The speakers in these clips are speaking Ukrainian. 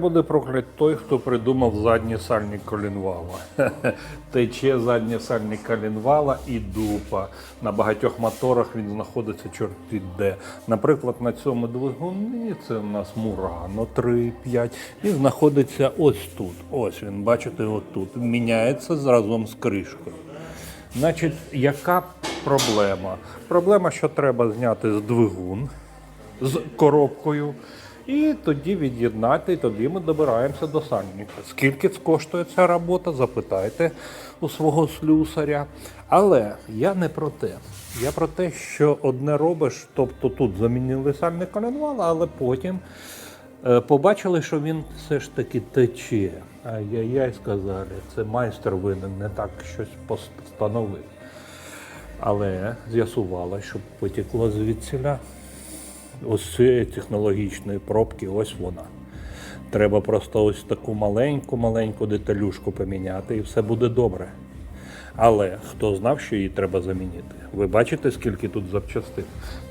Буде проклят той, хто придумав задні сальні колінвала. Тече задні сальні колінвала і дупа. На багатьох моторах він знаходиться чорти де. Наприклад, на цьому двигуні це у нас Мурано 3.5. Він знаходиться ось тут. Ось він, бачите, отут. Міняється разом з кришкою. Значить, яка проблема? Проблема, що треба зняти з двигун з коробкою. І тоді від'єднати, і тоді ми добираємося до сальника. Скільки коштує ця робота, запитайте у свого слюсаря. Але я не про те. Я про те, що одне робиш, тобто тут замінили сальний коленвал, але потім е, побачили, що він все ж таки тече. Ай-яй-яй, сказали, це майстер винен, не так щось постановив. Але з'ясувало, що потекло звідсіля ось цієї технологічної пробки, ось вона. Треба просто ось таку маленьку-маленьку деталюшку поміняти і все буде добре. Але хто знав, що її треба замінити? Ви бачите, скільки тут запчастин?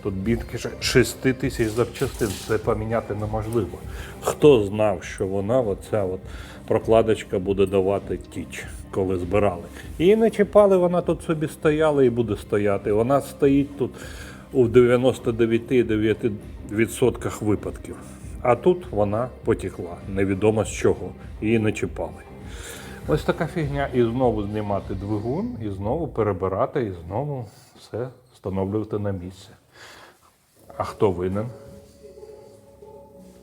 Тут більше 6 тисяч запчастин. Це поміняти неможливо. Хто знав, що вона, оця от прокладочка буде давати тіч, коли збирали. Її не чіпали, вона тут собі стояла і буде стояти. Вона стоїть тут у 99,9% випадків. А тут вона потікла, Невідомо з чого. Її не чіпали. Ось така фігня. І знову знімати двигун, і знову перебирати, і знову все встановлювати на місце. А хто винен?